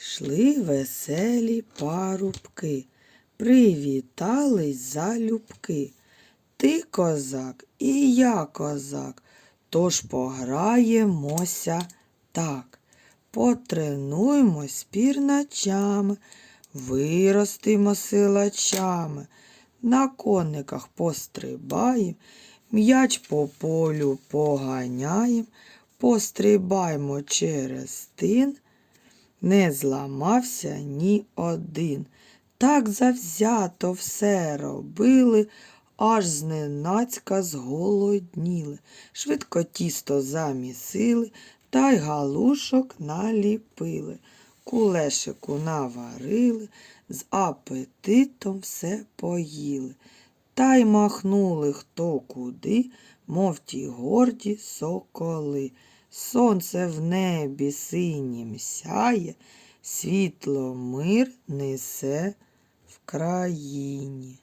Йшли веселі парубки, привітались залюбки. Ти козак і я козак, тож пограємося так. Потренуймось спір ночами, виростимо силачами, на кониках пострибаєм, м'яч по полю поганяєм, пострибаймо через тин, не зламався ні один. Так завзято все робили, аж зненацька зголодніли. Швидко тісто замісили, та й галушок наліпили. Кулешику наварили, з апетитом все поїли. Та й махнули хто куди, мов ті горді соколи. Сонце в небі синім сяє, світло мир несе в країні.